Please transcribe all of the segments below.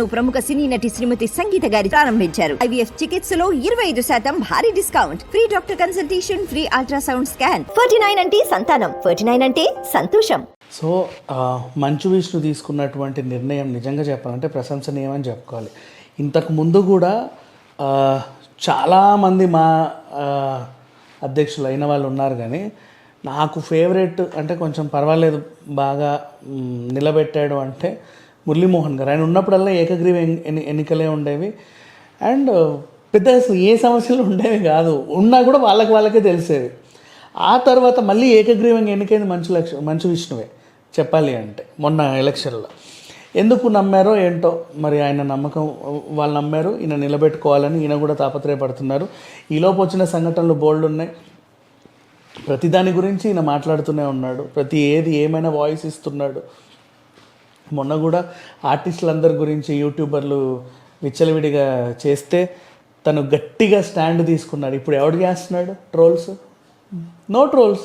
ప్రముఖ సినీ నటి శ్రీమతి సంగీత గారి ప్రారంభించారు. ఐవీఎఫ్ చికిత్సలో ఇరవై ఐదు శాతం భారీ discount. Free doctor consultation free ultrasound scan. Forty nine అంటే సంతానం. ఫర్టీ నైన్ అంటే సంతోషం. సో మంచు విష్ణు తీసుకున్నటువంటి నిర్ణయం నిజంగా చెప్పాలంటే ప్రశంసనీయమని చెప్పుకోవాలి. ఇంతకు ముందు కూడా చాలామంది మా అధ్యక్షులు అయిన వాళ్ళు ఉన్నారు కానీ నాకు ఫేవరెట్ అంటే కొంచెం పర్వాలేదు బాగా నిలబెట్టాడు అంటే మురళీమోహన్ గారు. ఆయన ఉన్నప్పుడల్లా ఏకగ్రీవ ఎన్ని- ఎన్నికలే ఉండేవి. అండ్ uh, పెద్ద అసలు ఏ సమస్యలు ఉండేవి కాదు. ఉన్నా కూడా వాళ్ళకి వాళ్ళకే తెలిసేవి. ఆ తర్వాత మళ్ళీ ఏకగ్రీవంగా ఎన్నికైంది మంచు లక్ష మంచు విష్ణువే. చెప్పాలి అంటే మొన్న ఎలక్షన్లో. ఎందుకు నమ్మారో ఏంటో మరి ఆయన నమ్మకం వాళ్ళు నమ్మారు. ఈయన నిలబెట్టుకోవాలని ఈయన కూడా తాపత్రయపడుతున్నారు. ఈలోపు వచ్చిన సంఘటనలు బోల్డ్ ఉన్నాయి ప్రతి దాని గురించి ఈయన మాట్లాడుతూనే ఉన్నాడు. ప్రతి ఏది ఏమైనా వాయిస్ ఇస్తున్నాడు. మొన్న కూడా ఆర్టిస్టులందరి గురించి యూట్యూబర్లు విచ్చలవిడిగా చేస్తే తను గట్టిగా స్టాండ్ తీసుకున్నాడు. ఇప్పుడు ఎవడు చేస్తున్నాడు? ట్రోల్స్? No trolls.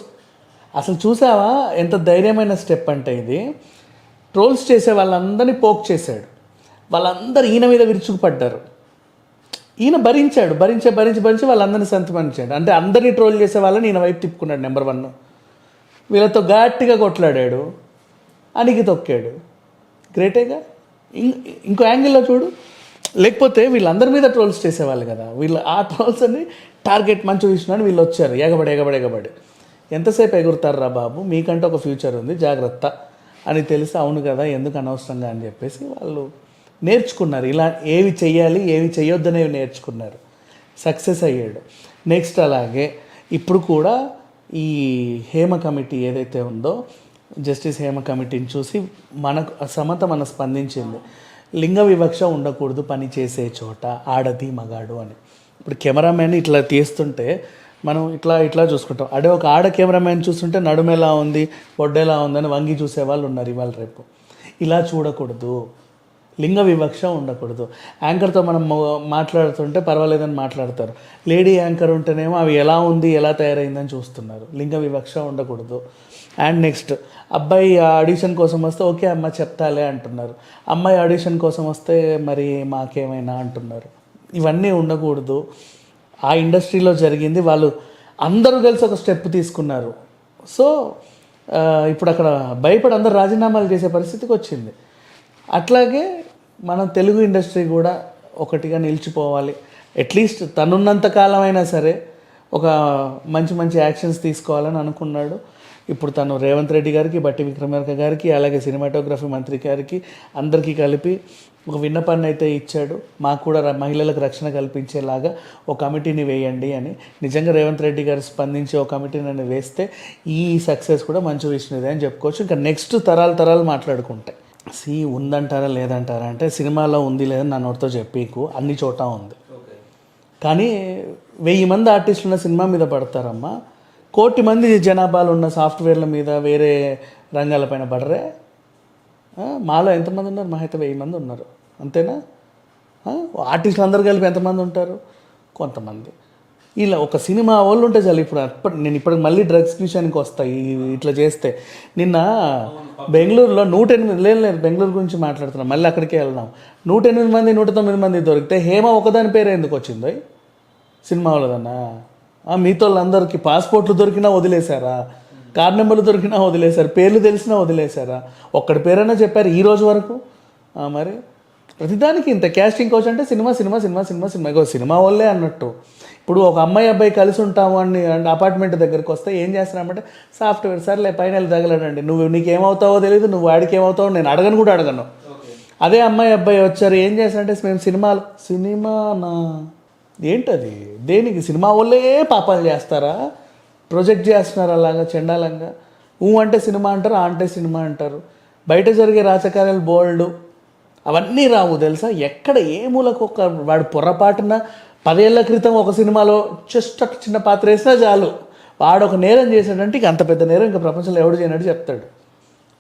అసలు చూసావా? ఎంత ధైర్యమైన స్టెప్ అంటే ఇది. ట్రోల్స్ చేసే వాళ్ళందరినీ పోక్ చేశాడు. వాళ్ళందరూ ఈయన మీద విరుచుకుపడ్డారు. ఈయన భరించాడు. భరించే భరించి భరించి వాళ్ళందరినీ సంతమనించాడు. అంటే అందరినీ ట్రోల్ చేసే వాళ్ళని ఈయన వైపు తిప్పుకున్నాడు నెంబర్ వన్. వీళ్ళతో గట్టిగా కొట్లాడాడు. అణిగి తొక్కాడు. గ్రేటేగా ఇంకో యాంగిల్లో చూడు. లేకపోతే వీళ్ళందరి మీద ట్రోల్స్ చేసేవాళ్ళు కదా. వీళ్ళు ఆ ట్రోల్స్ అని టార్గెట్ మంచి విషయం అని వీళ్ళు వచ్చారు. ఎగబడి ఎగబడి ఎగబడి. ఎంతసేపు ఎగురుతారా బాబు? మీకంటే ఒక ఫ్యూచర్ ఉంది. జాగ్రత్త. అని తెలిసి అవును కదా ఎందుకు అనవసరంగా అని చెప్పేసి వాళ్ళు నేర్చుకున్నారు. ఇలా ఏవి చేయాలి ఏవి చేయొద్దనేవి నేర్చుకున్నారు. సక్సెస్ అయ్యాడు. నెక్స్ట్ అలాగే ఇప్పుడు కూడా ఈ హేమ కమిటీ ఏదైతే ఉందో జస్టిస్ హేమ కమిటీని చూసి మనకు సమత మన స్పందించింది. లింగ వివక్ష ఉండకూడదు పని చేసే చోట ఆడది మగాడు అని. ఇప్పుడు కెమెరామెన్ ఇట్లా తీస్తుంటే మనం ఇట్లా ఇట్లా చూసుకుంటాం. అదే ఒక ఆడ కెమెరామ్యాన్ చూస్తుంటే నడుము ఎలా ఉంది పొడ్డెలా ఉందని వంగి చూసే వాళ్ళు ఉన్నారు ఇవాళ రేపు. ఇలా చూడకూడదు. లింగ వివక్ష ఉండకూడదు. యాంకర్తో మనం మాట్లాడుతుంటే పర్వాలేదని మాట్లాడతారు. లేడీ యాంకర్ ఉంటేనేమో అవి ఎలా ఉంది ఎలా తయారైందని చూస్తున్నారు. లింగ వివక్ష ఉండకూడదు. అండ్ నెక్స్ట్ అబ్బాయి ఆడిషన్ కోసం వస్తే ఓకే అమ్మ చెప్తాలే అంటున్నారు. అమ్మాయి ఆడిషన్ కోసం వస్తే మరి మాకేమైనా అంటున్నారు. ఇవన్నీ ఉండకూడదు. ఆ ఇండస్ట్రీలో జరిగింది. వాళ్ళు అందరూ కలిసి ఒక స్టెప్ తీసుకున్నారు. సో ఇప్పుడు అక్కడ భయపడి అందరు రాజీనామాలు చేసే పరిస్థితికి వచ్చింది. అట్లాగే మనం తెలుగు ఇండస్ట్రీ కూడా ఒకటిగా నిలిచిపోవాలి. అట్లీస్ట్ తనున్నంత కాలం అయినా సరే ఒక మంచి మంచి యాక్షన్స్ తీసుకోవాలని అనుకున్నాడు. ఇప్పుడు తను రేవంత్ రెడ్డి గారికి బట్టి విక్రమార్క గారికి అలాగే సినిమాటోగ్రఫీ మంత్రి గారికి అందరికీ కలిపి ఒక విన్నపాన్ని అయితే ఇచ్చాడు. మాకు కూడా మహిళలకు రక్షణ కల్పించేలాగా ఒక కమిటీని వేయండి అని. నిజంగా రేవంత్ రెడ్డి గారు స్పందించి ఒక కమిటీని వేస్తే ఈ సక్సెస్ కూడా మంచి విషయం అని చెప్పుకోవచ్చు. ఇంకా నెక్స్ట్ తరాలు తరాలు మాట్లాడుకుంటాయి సి ఉందంటారా లేదంటారా అంటే సినిమాలో ఉంది లేదని నా నోటితో చెప్పీకు. అన్ని చోట ఉంది. కానీ వెయ్యి మంది ఆర్టిస్టులు ఉన్న సినిమా మీద పడతారమ్మా. కోటి మంది జనాభాలు ఉన్న సాఫ్ట్వేర్ల మీద వేరే రంగాలపైన పడరే. మాలో ఎంతమంది ఉన్నారు? మా అయితే వెయ్యి మంది ఉన్నారు. అంతేనా? ఆర్టిస్టులు అందరు కలిపి ఎంతమంది ఉంటారు? కొంతమంది. ఇలా ఒక సినిమా వాళ్ళు ఉంటే చాలు ఇప్పుడు అప్పటి నేను ఇప్పటికి మళ్ళీ డ్రగ్స్ విషయానికి వస్తాయి ఇట్లా చేస్తే. నిన్న బెంగళూరులో నూట ఎనిమిది లేదు లేదు బెంగళూరు గురించి మాట్లాడుతున్నాం మళ్ళీ అక్కడికే వెళ్దాం. నూట ఎనిమిది మంది నూట తొమ్మిది మంది దొరికితే హేమ ఒకదాని పేరు ఎందుకు వచ్చిందో? సినిమా వాళ్ళదన్నా? ఆ, మిగతా వాళ్ళందరికీ పాస్పోర్ట్లు దొరికినా వదిలేశారా? కార్ నెంబర్లు దొరికినా వదిలేశారు? పేర్లు తెలిసినా వదిలేశారా? ఒక్కడి పేరైనా చెప్పారు ఈ రోజు వరకు? మరి? ప్రతిదానికి ఇంత క్యాస్టింగ్ కోచ్ అంటే cinema cinema cinema cinema cinema. ఇగో సినిమా వాళ్ళే అన్నట్టు. ఇప్పుడు ఒక అమ్మాయి అబ్బాయి కలిసి ఉంటాము అని అపార్ట్మెంట్ దగ్గరికి వస్తే ఏం చేస్తున్నామంటే సాఫ్ట్వేర్ సర్లే పైన వెళ్ళి తగలడండి. నువ్వు నీకేమవుతావో తెలియదు నువ్వు వాడికి ఏమవుతావో నేను అడగను కూడా అడగను. అదే అమ్మాయి అబ్బాయి వచ్చారు ఏం చేస్తారంటే మేము సినిమాలు సినిమానా? ఏంటది? దేనికి? సినిమా వాళ్ళే పాపాలు చేస్తారా? ప్రొజెక్ట్ చేస్తున్నారు అలాగా చెండాలంగా? ఊ అంటే సినిమా అంటారు ఆ అంటే సినిమా అంటారు. బయట జరిగే రాజకార్యాలు బోల్డ్. అవన్నీ రావు తెలుసా? ఎక్కడ ఏ మూలకు ఒక వాడు పొరపాటున పదేళ్ళ క్రితం ఒక సినిమాలో జస్ట్ ఒక చిన్న పాత్ర వేసినా చాలు. వాడు ఒక నేరం చేశాడంటే ఇక అంత పెద్ద నేరం ఇంకా ప్రపంచంలో ఎవడు చేయనట్టు చెప్తాడు.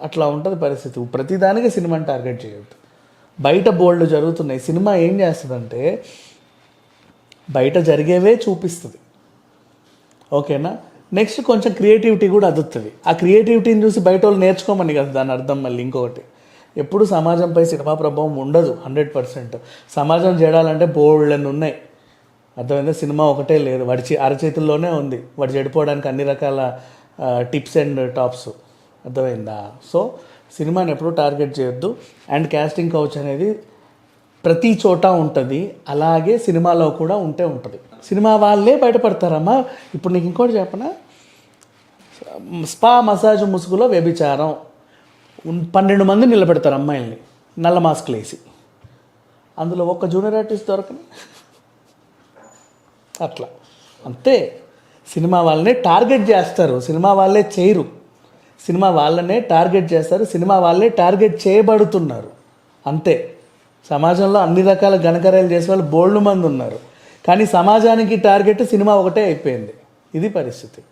అట్లా ఉంటుంది పరిస్థితి. ప్రతిదానికి సినిమాని టార్గెట్ చేయొద్దు. బయట బోల్డ్ జరుగుతున్నాయి. సినిమా ఏం చేస్తుందంటే బయట జరిగేవే చూపిస్తుంది. ఓకేనా? నెక్స్ట్ కొంచెం క్రియేటివిటీ కూడా అదుతుంది ఆ క్రియేటివిటీని చూసి బయట వాళ్ళు నేర్చుకోమని కదా దాని అర్థం మళ్ళీ ఇంకొకటి. ఎప్పుడు సమాజంపై సినిమా ప్రభావం ఉండదు హండ్రెడ్ పర్సెంట్. సమాజం చేయాలంటే బోల్డెన్ ఉన్నాయి అర్థమైందా? సినిమా ఒకటే లేదు. వాడి చే- అరచేతుల్లోనే ఉంది. వాడు చెడిపోవడానికి అన్ని రకాల టిప్స్ అండ్ టాప్స్. అర్థమైందా? సో సినిమాని ఎప్పుడు టార్గెట్ చేయొద్దు. అండ్ క్యాస్టింగ్ కౌచ్ అనేది ప్రతి చోట ఉంటుంది. అలాగే సినిమాలో కూడా ఉంటే ఉంటుంది. సినిమా వాళ్ళే బయటపడతారమ్మా. ఇప్పుడు నీకు ఇంకోటి చెప్పనా? స్పా మసాజ్ ముసుగులో వ్యభిచారం. పన్నెండు మంది నిలబెడతారు అమ్మాయిల్ని నల్ల మాస్కులు వేసి. అందులో ఒక్క జూనియర్ ఆర్టిస్ట్ దొరకని? అట్లా. అంతే. సినిమా వాళ్ళనే టార్గెట్ చేస్తారు. సినిమా వాళ్ళే చేయరు. సినిమా వాళ్ళనే టార్గెట్ చేస్తారు. సినిమా వాళ్ళే టార్గెట్ చేయబడుతున్నారు. అంతే. సమాజంలో అన్ని రకాల ఘనకార్యాలు చేసే వాళ్ళు బోల్డ్ మంది ఉన్నారు. కానీ సమాజానికి టార్గెట్ సినిమా ఒకటే అయిపోయింది. ఇది పరిస్థితి.